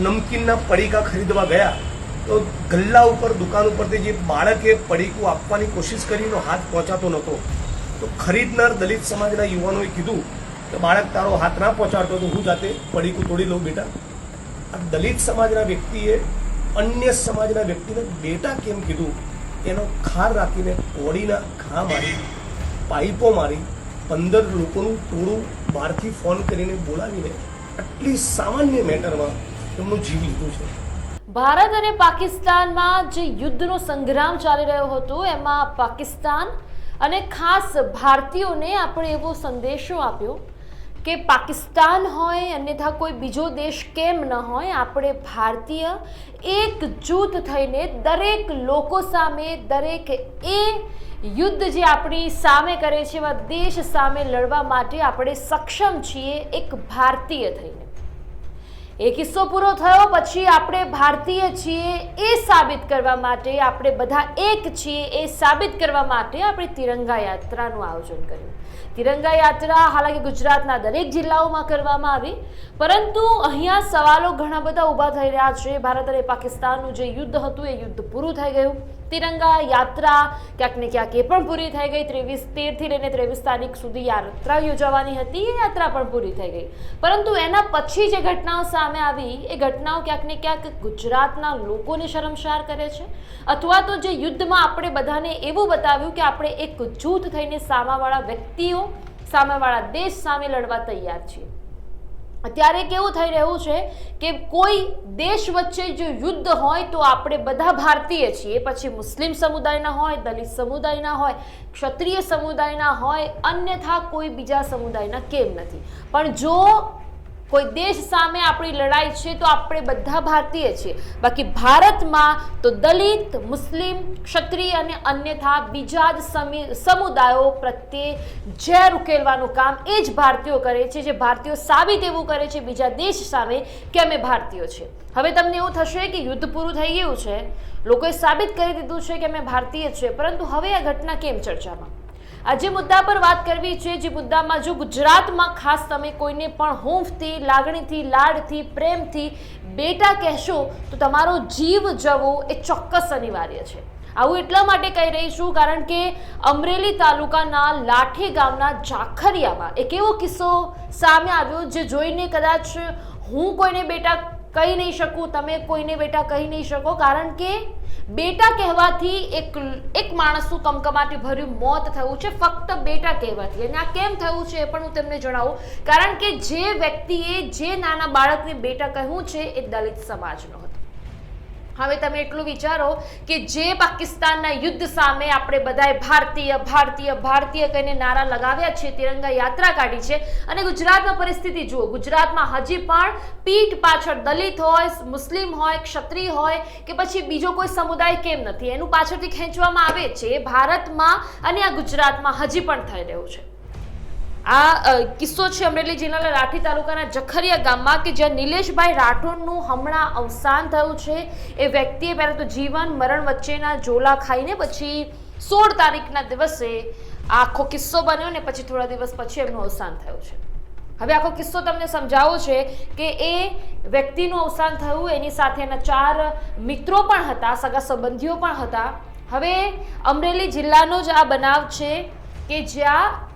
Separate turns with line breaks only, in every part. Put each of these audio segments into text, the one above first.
નમકીનના પડીકા ખરીદવા ગયા, તો ગલ્લા ઉપર, દુકાન ઉપરથી જે બાળકે પડીકું આપવાની કોશિશ કરીને હાથ પહોંચાતો નહોતો. તો ખરીદનાર દલિત સમાજના યુવાનોએ કીધું કે, બાળક તારો હાથ ના પહોંચાડતો તો હું જાતે પડીકું તોડી લઉં, બેટા. આ દલિત સમાજના વ્યક્તિએ અન્ય સમાજના વ્યક્તિને બેટા કેમ કીધું? એનો ખાર રાખીને કોળીના ઘા મારી, પાઇપો મારી, પંદર લોકોનું ટોળું બહારથી ફોન કરીને બોલાવીને આટલી સામાન્ય મેટરમાં એમનું જીવ લીધું છે?
ભારત અને પાકિસ્તાનમાં જે યુદ્ધનો સંગ્રામ ચાલી રહ્યો હતો, એમાં પાકિસ્તાન અને ખાસ ભારતીયોને આપણે એવો સંદેશો આપ્યો કે પાકિસ્તાન હોય, અન્યથા કોઈ બીજો દેશ કેમ ન હોય, આપણે ભારતીય એકજૂથ થઈને દરેક લોકો સામે, દરેક એ યુદ્ધ જે આપણી સામે કરે છે, એવા દેશ સામે લડવા માટે આપણે સક્ષમ છીએ એક ભારતીય થઈને. એ કિસ્સો પૂરો થયો. પછી આપણે ભારતીય છીએ એ સાબિત કરવા માટે આપણે બધા એક છીએ એ સાબિત કરવા માટે આપણે તિરંગા યાત્રાનું આયોજન કર્યું. તિરંગા યાત્રા હાલાકી ગુજરાતના દરેક જિલ્લાઓમાં કરવામાં આવી. પરંતુ અહીંયા સવાલો ઘણા બધા ઊભા થઈ રહ્યા છે. ભારત અને પાકિસ્તાનનું જે યુદ્ધ હતું એ યુદ્ધ પૂરું થઈ ગયું. તિરંગા યાત્રા ક્યાંક ને ક્યાંક એ પણ પૂરી થઈ ગઈ. ત્રેવીસ તેરથી લઈને ત્રેવીસ તારીખ સુધી યાત્રા યોજાવાની હતી. એ યાત્રા પણ પૂરી થઈ ગઈ. પરંતુ એના પછી જે ઘટનાઓ સામે આવી, એ ઘટનાઓ ક્યાંક ને ક્યાંક ગુજરાતના લોકોને શરમસાર કરે છે. અથવા તો જે યુદ્ધમાં આપણે બધાને એવું બતાવ્યું કે આપણે એક જૂથ થઈને સામાવાળા વ્યક્તિઓ, સામેવાળા દેશ સામે લડવા તૈયાર છીએ. અત્યારે કેવું થઈ રહ્યું છે કે કોઈ દેશ વચ્ચે જો યુદ્ધ હોય તો આપણે બધા ભારતીય છીએ. પછી મુસ્લિમ સમુદાયના હોય, દલિત સમુદાયના હોય, ક્ષત્રિય સમુદાયના હોય, અન્યથા કોઈ બીજા સમુદાયના કેમ નથી. પણ જો કોઈ દેશ સામે આપણી લડાઈ છે તો આપણે બધા ભારતીય છીએ. બાકી ભારતમાં તો દલિત, મુસ્લિમ, ક્ષત્રિય અને અન્યથા બીજા જ સમી- સમુદાયો પ્રત્યે ઝેર ઉકેલવાનું કામ એ જ ભારતીયો કરે છે, જે ભારતીયો સાબિત એવું કરે છે બીજા દેશ સામે કે અમે ભારતીયો છીએ. હવે તમને એવું થશે કે યુદ્ધ પૂરું થઈ ગયું છે. લોકોએ સાબિત કરી દીધું છે કે અમે ભારતીય છીએ, પરંતુ હવે આ ઘટના કેમ ચર્ચામાં? આજે મુદ્દા પર વાત કરવી છે, જે મુદ્દામાં જો ગુજરાતમાં ખાસ તમે કોઈને પણ હૂંફથી, લાગણીથી, લાડથી, પ્રેમથી બેટા કહેશો, તો તમારો જીવ જવો એ ચોક્કસ અનિવાર્ય છે. આવું એટલા માટે કહી રહી છું, કારણ કે અમરેલી તાલુકાના લાઠી ગામના જાખરિયામાં એક એવો કિસ્સો સામે આવ્યો, જે જોઈને કદાચ હું કોઈને બેટા કહી નહીં શકું, તમે કોઈને બેટા કહી નહીં શકો, કારણ કે બેટા કહેવાથી એક એક માણસનું કમકમાટી ભર્યું મોત થયું છે, ફક્ત બેટા કહેવાથી. અને આ કેમ થયું છે એ પણ હું તમને જણાવું. કારણ કે જે વ્યક્તિએ જે નાના બાળકને બેટા કહ્યું છે એ દલિત સમાજનો હતો. હવે તમે એટલું વિચારો કે જે પાકિસ્તાનના યુદ્ધ સામે આપણે બધાએ ભારતીય ભારતીય ભારતીય કહીને નારા લગાવ્યા છે, તિરંગા યાત્રા કાઢી છે અને ગુજરાતમાં પરિસ્થિતિ જુઓ. ગુજરાતમાં હજી પણ પીઠ પાછળ દલિત હોય, મુસ્લિમ હોય, ક્ષત્રિય હોય કે પછી બીજો કોઈ સમુદાય કેમ નથી? એનું પાછળથી ખેંચવામાં આવે છે ભારતમાં અને આ ગુજરાતમાં હજી પણ થઈ રહ્યું છે. આ કિસ્સો છે અમરેલી જિલ્લાના લાઠી તાલુકાના જખરિયા ગામમાં કે જ્યાં નિલેશભાઈ રાઠોડનું હમણાં અવસાન થયું છે. એ વ્યક્તિએ પહેલાં તો જીવન, મરણ વચ્ચેના જોલા ખાઈને પછી સોળ તારીખના દિવસે આખો કિસ્સો બન્યો ને પછી થોડા દિવસ પછી એમનું અવસાન થયું છે. હવે આખો કિસ્સો તમને સમજાવો છે કે એ વ્યક્તિનું અવસાન થયું, એની સાથે એના ચાર મિત્રો પણ હતા, સગા સંબંધીઓ પણ હતા. હવે અમરેલી જિલ્લાનો જ આ બનાવ છે કે જ્યાં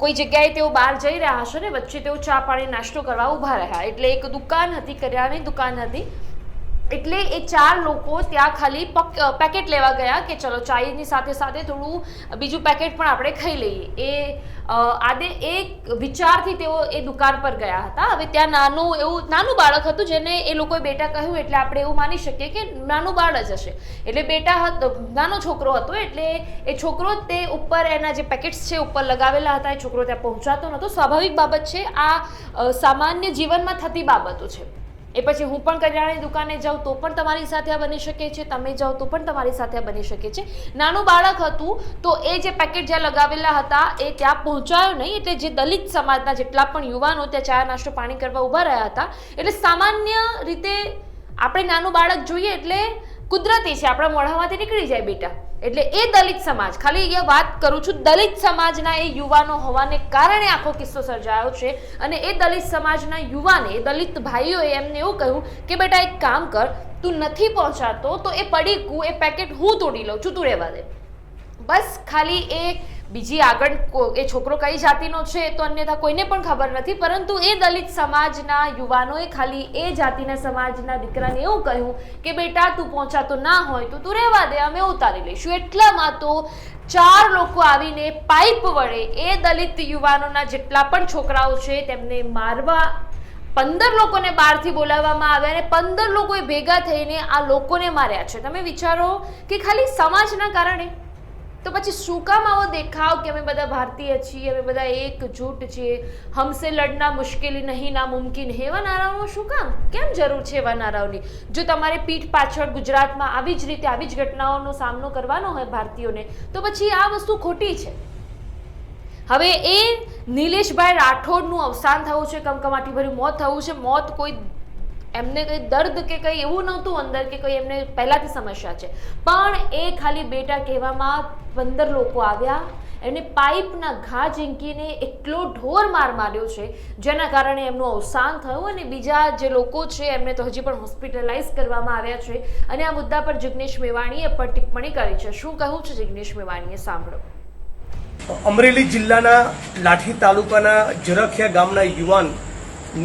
કોઈ જગ્યાએ તેઓ બહાર જઈ રહ્યા હશે ને, વચ્ચે તેઓ ચા પાણી નાસ્તો કરવા ઊભા રહ્યા. એટલે એક દુકાન હતી, કરિયાણાની દુકાન હતી. એટલે એ ચાર લોકો ત્યાં ખાલી પક- પેકેટ લેવા ગયા કે ચલો ચાયની સાથે સાથે થોડું બીજું પેકેટ પણ આપણે ખાઈ લઈએ. એ આદે એક વિચારથી તેઓ એ દુકાન પર ગયા હતા. હવે ત્યાં નાનું એવું, નાનું બાળક હતું જેને એ લોકોએ બેટા કહ્યું એટલે આપણે એવું માની શકીએ કે નાનું બાળ જ હશે. એટલે બેટા હતો, નાનો છોકરો હતો એટલે એ છોકરો તે ઉપર એના જે પેકેટ્સ છે ઉપર લગાવેલા હતા, એ છોકરો ત્યાં પહોંચાતો નહોતો. સ્વાભાવિક બાબત છે, આ સામાન્ય જીવનમાં થતી બાબતો છે. એ પછી હું પણ કરિયાણાની દુકાને જાઉં તો પણ તમારી સાથે આ બની શકે છે, તમે જાઓ તો પણ તમારી સાથે આ બની શકે છે. નાનું બાળક હતું તો એ જે પેકેટ જ્યાં લગાવેલા હતા એ ત્યાં પહોંચાયો નહીં, એટલે જે દલિત સમાજના જેટલા પણ યુવાનો ત્યાં ચા નાસ્તો પાણી કરવા ઊભા રહ્યા હતા, એટલે સામાન્ય રીતે આપણે નાનું બાળક જોઈએ એટલે કુદરતી છે, આપણા મોઢામાંથી નીકળી જાય બેટા. એટલે એ દલિત સમાજ, ખાલી એ વાત કરું છું, દલિત સમાજના એ યુવાનો હોવાને કારણે આખો કિસ્સો સર્જાયો છે. અને એ દલિત સમાજના યુવાને દલિત ભાઈઓએ એમને એવું કહ્યું કે, બેટા, એક કામ કર, તું નથી પહોંચાતો તો એ પડીકું, એ પેકેટ હું તોડી લઉં, છું તું રહેવા દે. બસ ખાલી એ બીજી આગળ એ છોકરો કઈ જાતિનો છે તો અન્યથા કોઈને પણ ખબર નથી, પરંતુ એ દલિત સમાજના યુવાનોએ ખાલી એ જાતિના સમાજના દીકરાને એવું કહ્યું કે, બેટા, તું પહોંચાતો ના હોય તો તું રહેવા દે, અમે ઉતારી લઈશું. એટલામાં તો ચાર લોકો આવીને પાઇપ વડે એ દલિત યુવાનોના જેટલા પણ છોકરાઓ છે તેમને મારવા, પંદર લોકોને બહારથી બોલાવવામાં આવ્યા અને પંદર લોકોએ ભેગા થઈને આ લોકોને માર્યા છે. તમે વિચારો કે ખાલી સમાજના કારણે તો પછી શું કામ આવો દેખાવ કે અમે બધા ભારતીય છીએ, અમે બધા એકજૂટ છીએ? હમસે લડના મુશ્કેલી નહીં, ના મુમકિન હે એવા નારાઓનો શું કામ? કેમ જરૂર છે એવા નારાઓની? જો તમારે પીઠ પાછળ ગુજરાતમાં આવી જ રીતે આવી જ ઘટનાઓનો સામનો કરવાનો હોય ભારતીયોને, તો પછી આ વસ્તુ ખોટી છે. હવે એ નિલેશભાઈ રાઠોડનું અવસાન થયું છે, કમકમાટીભર્યું મોત થયું છે, મોત કોઈ એમને કંઈ દર્દ કે કંઈ એવું નહોતું અંદર કે કંઈ એમને પહેલાંથી સમસ્યા છે. પણ એ ખાલી બેટા કહેવામાં પંદર લોકો આવ્યા એને પાઇપના ઘા ઝીંકીને એટલો ઢોર માર માર્યો છે, જેના કારણે એમનું અવસાન થયું અને બીજા જે લોકો છે એમને તો હજી પણ હોસ્પિટલાઇઝ કરવામાં આવ્યા છે. અને આ મુદ્દા પર જિગ્નેશ મેવાણીએ પણ ટિપ્પણી કરી છે. શું કહ્યું છે જિગ્નેશ મેવાણીએ? સાંભળો.
અમરેલી જિલ્લાના લાઠી તાલુકાના જરખિયા ગામના યુવાન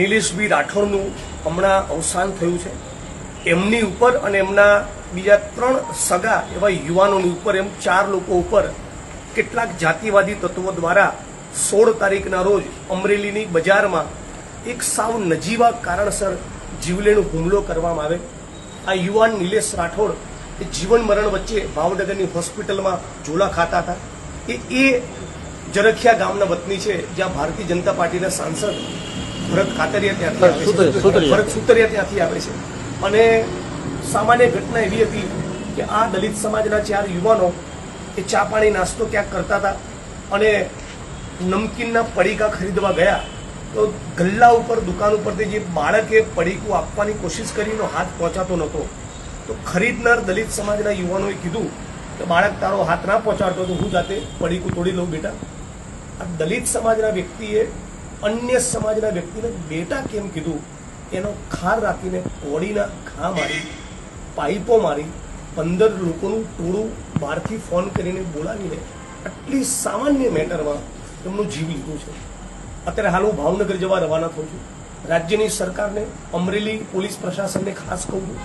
નિલેશભાઈ રાઠોડનું હમણાં અવસાન થયું છે. એમની ઉપર અને એમના બીજા ત્રણ સગા એવા યુવાનોની ઉપર એમ ચાર લોકો ઉપર કેટલાક જાતિવાદી તત્વો દ્વારા સોળ તારીખના રોજ અમરેલીની બજારમાં એક સાવ નજીવા કારણસર જીવલેણ હુમલો કરવામાં આવે. આ યુવાન નિલેશ રાઠોડ એ જીવન મરણ વચ્ચે ભાવનગરની હોસ્પિટલમાં ઝોલા ખાતા હતા. એ એ જરખિયા ગામના વતની છે, જ્યાં ભારતીય જનતા પાર્ટીના સાંસદ ભરત ખાતરિયા ત્યાંથી આવે છે. ભરત સુતરિયા ત્યાંથી આવે છે. અને સામાન્ય ઘટના એવી હતી કે આ દલિત સમાજના ચાર યુવાનો એ ચા પાણી નાસ્તો ક્યાંક કરતા હતા અને નમકીનના પડીકા ખરીદવા ગયા. તો ગલ્લા ઉપર દુકાન ઉપરથી જે બાળકે પડીકું આપવાની કોશિશ કરીને હાથ પહોંચાતો નહોતો. તો ખરીદનાર દલિત સમાજના યુવાનોએ કીધું કે બાળક તારો હાથ ના પહોંચાડતો તો હું જાતે પડીકું તોડી લઉં બેટા. આ દલિત સમાજના વ્યક્તિએ અન્ય સમાજના વ્યક્તિને બેટા કેમ કીધું? એનો ખાર રાખીને કોળીના ઘા મારી, પાઇપો મારી, પંદર લોકોનું ટોળું બહારથી ફોન કરીને બોલાવીને આટલી સામાન્ય મેટરમાં એમનું જીવ લીધું છે. અત્યારે હાલ હું ભાવનગર જવા રવાના થઉં છું. રાજ્યની સરકારને, અમરેલી પોલીસ પ્રશાસનને ખાસ કહું છું,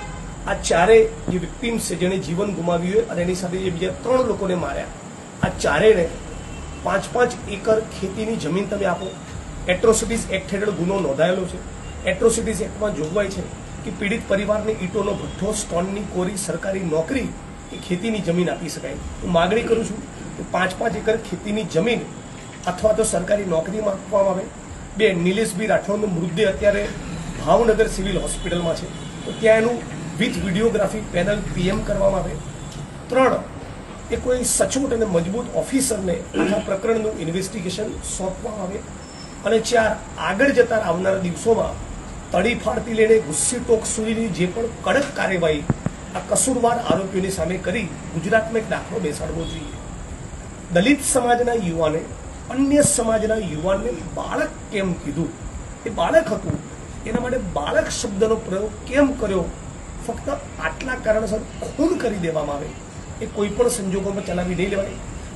આ ચારે જે વિક્ટીમ્સ છે, જેણે જીવન ગુમાવ્યું હોય અને એની સાથે જે બીજા ત્રણ લોકોને માર્યા, આ ચારેને પાંચ પાંચ એકર ખેતીની જમીન તમે આપો. એટ્રોસિટીઝ એક્ટ હેઠળ ગુનો નોંધાયેલો છે. એટ્રોસિટીઝ એક્ટમાં જોગવાઈ છે કે પીડિત પરિવારને ઈંટોનો ભઠ્ઠો, સ્ટોનની કોરી, સરકારી નોકરી કે ખેતીની જમીન આપી શકાય. હું માગણી કરું છું કે પાંચ પાંચ એકર ખેતીની જમીન અથવા તો સરકારી નોકરીમાં આપવામાં આવે. બે નિલેશભાઈ રાઠોડનો મૃતદેહ અત્યારે ભાવનગર સિવિલ હોસ્પિટલમાં છે. તો ત્યાં એનું વિથ વિડીયોગ્રાફી પેનલ પીએમ કરવામાં આવે. ત્રણ, એ કોઈ સચોટ અને મજબૂત ઓફિસરને આ પ્રકરણનું ઇન્વેસ્ટિગેશન સોંપવામાં આવે. અને ચાર આગળ જતા આવનારા દિવસોમાં તડી ફાડતી લઈને ગુસ્સી ટોક સુધીની જે પણ કડક કાર્યવાહી આ કસૂરવાર આરોપીઓની સામે કરી ગુજરાતમાં એક દાખલો બેસાડવો જોઈએ. દલિત સમાજના યુવાને, અન્ય સમાજના યુવાનને બાળક કેમ કીધું? એ બાળક હતું. એના માટે બાળક શબ્દનો પ્રયોગ કેમ કર્યો? ફક્ત આટલા કારણસર ખૂન કરી દેવામાં આવે. એ કોઈ પણ સંજોગોમાં ચલાવી નહીં લેવાય.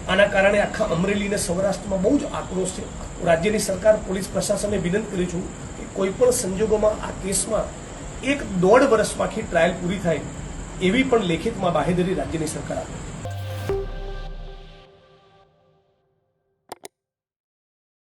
આના કારણે આખા અમરેલી અને સૌરાષ્ટ્રમાં બહુ જ આક્રોશ છે. રાજ્યની સરકાર, પોલીસ પ્રશાસનને વિનંતી કરું છું કે કોઈ પણ સંજોગોમાં આ કેસમાં એક દોઢ વર્ષમાં આખી ટ્રાયલ પૂરી થાય, એવી પણ લેખિતમાં બાહેધરી રાજ્યની સરકાર આપે.